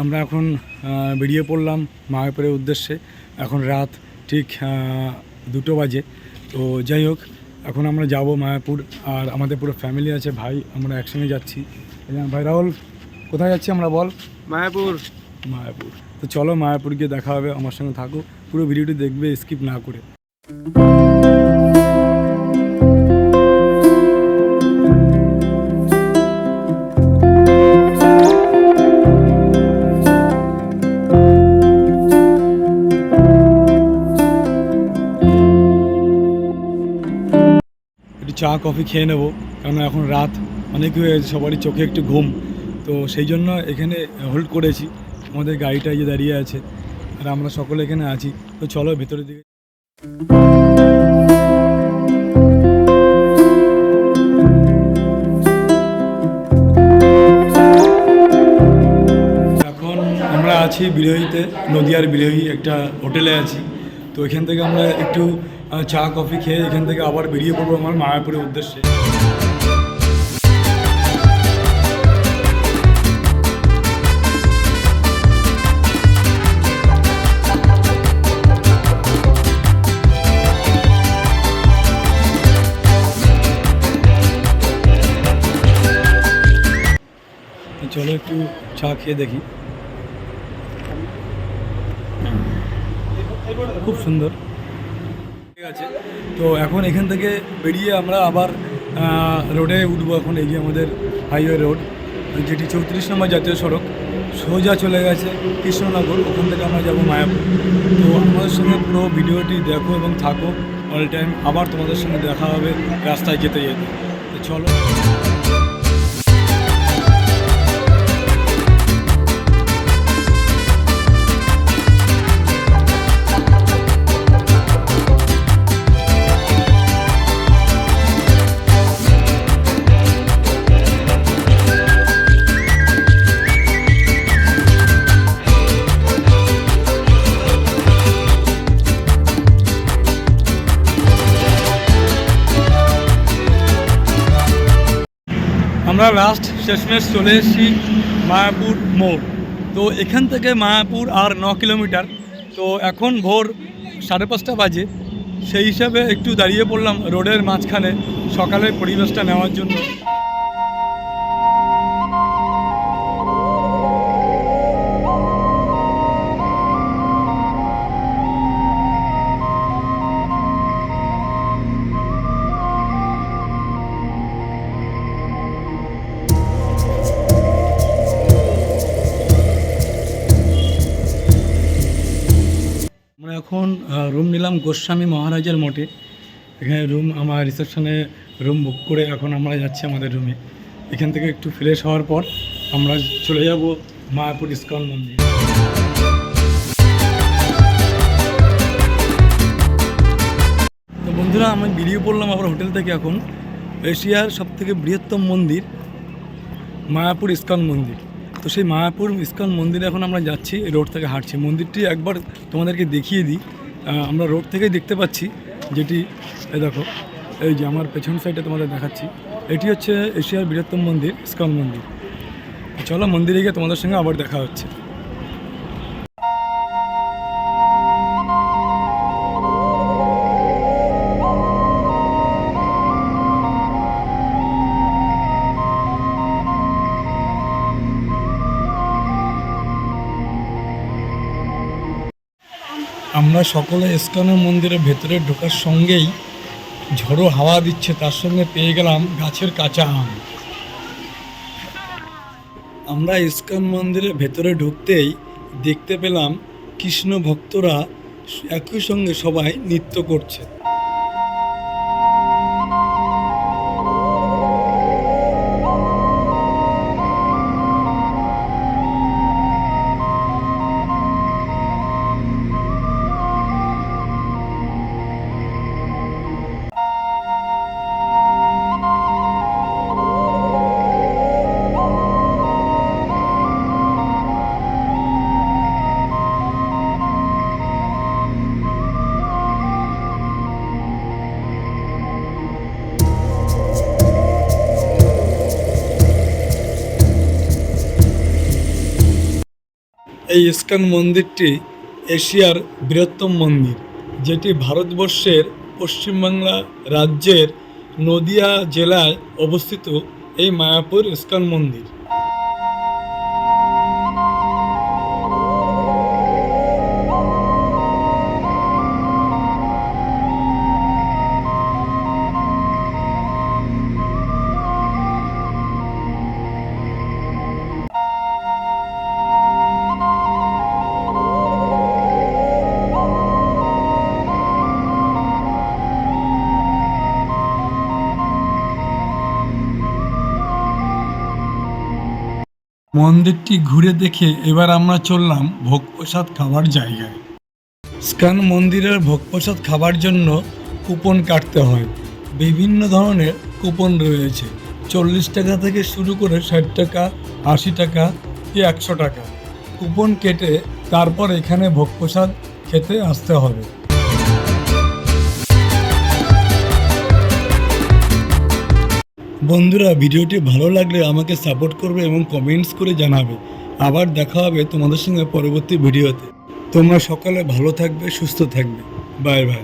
আমরা এখন বেরিয়ে পড়লাম মায়াপুরের উদ্দেশ্যে। এখন রাত ঠিক দুটো বাজে। তো যাই হোক এখন আমরা যাব মায়াপুর আর আমাদের পুরো ফ্যামিলি আছে ভাই আমরা একসঙ্গে যাচ্ছি। ভাই রাহুল কোথায় যাচ্ছি আমরা বল? মায়াপুর। মায়াপুর। তো চলো মায়াপুর গিয়ে দেখা হবে আমার সঙ্গে থাকো। পুরো ভিডিওটি দেখবে স্কিপ না করে। চা, কফি খেয়ে নেব। কারণ এখন রাত, অনেক হয়ে গেছে, সবারই চোখে একটু ঘুম। তো সেই জন্য এখানে হোল্ড করেছি। আমাদের গাড়িটা যে দাঁড়িয়ে আছে, আর আমরা সকলে এখানে আছি। তো চলো ভেতরের দিকে। এখন আমরা আছি বিরোহীতে, নদিয়ার বিরোহী একটা হোটেলে আছি। তো এখান থেকে আমরা একটু চা, কফি খেয়ে এখান থেকে আবার বেরিয়ে পড়ব আমার মায়াপুরের উদ্দেশ্যে। চলো একটু চা খেয়ে দেখি। খুব সুন্দর। আছে? তো এখন এখান থেকে বেরিয়ে আমরা আবার রোডে উঠবো এখন, এই যে আমাদের হাইওয়ে রোড যেটি চৌত্রিশ নম্বর জাতীয় সড়ক। সোজা চলে গেছে কৃষ্ণনগর, ওখান থেকে আমরা যাব মায়াপুর। তো আমাদের সঙ্গে পুরো ভিডিওটি দেখো এবং থাকো অল টাইম আবার তোমাদের সঙ্গে দেখা হবে রাস্তায় যেতে যেতে। তো চলো। আমরা লাস্ট শেষমেশ চলে এসেছি মায়াপুর মোড়। তো এখান থেকে মায়াপুর আর ন কিলোমিটার। তো এখন ভোর সাড়ে পাঁচটা বাজে। সেই হিসাবে একটু দাঁড়িয়ে পড়লাম রোডের মাঝখানে সকালের পরিবেশটা নেওয়ার জন্য। এখন রুম নিলাম গোস্বামী মহারাজের মঠে, এখানে রুম আমার রিসেপশনে রুম বুক করে এখন আমরা যাচ্ছি আমাদের রুমে এখান থেকে একটু ফ্রেশ হওয়ার পর আমরা চলে যাব মায়াপুর ইস্কন মন্দির। তো বন্ধুরা, আমি বেরিয়ে পড়লাম আবার হোটেল থেকে এখন। এশিয়ার সবথেকে বৃহত্তম মন্দির মায়াপুর ইস্কন মন্দির। তো সেই মায়াপুর ইস্কন মন্দিরে এখন আমরা যাচ্ছি রোড থেকে হাঁটছি। মন্দিরটি একবার তোমাদেরকে দেখিয়ে দিই। আমরা রোড থেকেই দেখতে পাচ্ছি যেটি এ দেখো, এই যে আমার পেছন সাইডে তোমাদের দেখাচ্ছি। এটি হচ্ছে এশিয়ার বৃহত্তম মন্দির, ইস্কন মন্দির। চলো মন্দিরে গিয়ে তোমাদের সঙ্গে আবার দেখা হচ্ছে। আমরা সকলে ইস্কনের মন্দিরের ভেতরে ঢোকার সঙ্গেই ঝড়ো হাওয়া দিচ্ছে, তার সঙ্গে পেয়ে গেলাম গাছের কাঁচা আম। আমরা ইস্কন মন্দিরের ভেতরে ঢুকতেই দেখতে পেলাম কৃষ্ণ ভক্তরা একই সঙ্গে সবাই নৃত্য করছে। এই ইস্কন মন্দিরটি এশিয়ার বৃহত্তম মন্দির, যেটি ভারতবর্ষের পশ্চিমবাংলা রাজ্যের নদিয়া জেলায় অবস্থিত এই মায়াপুর ইস্কন মন্দির। মন্দিরটি ঘুরে দেখে এবার আমরা চললাম ভোগ প্রসাদ খাবার জায়গায়। স্কান মন্দিরের ভোগ প্রসাদ খাবার জন্য কুপন কাটতে হয়। বিভিন্ন ধরনের কুপন রয়েছে। চল্লিশ টাকা থেকে শুরু করে ষাট টাকা, আশি টাকা কি একশো টাকা। কুপন কেটে তারপর এখানে ভোগ প্রসাদ খেতে আসতে হবে। বন্ধুরা, ভিডিওটি ভালো লাগলে আমাকে সাপোর্ট করবে এবং কমেন্টস করে জানাবে। আবার দেখা হবে তোমাদের সঙ্গে পরবর্তী ভিডিওতে। তোমরা সকালে ভালো থাকবে, সুস্থ থাকবে। Bye bye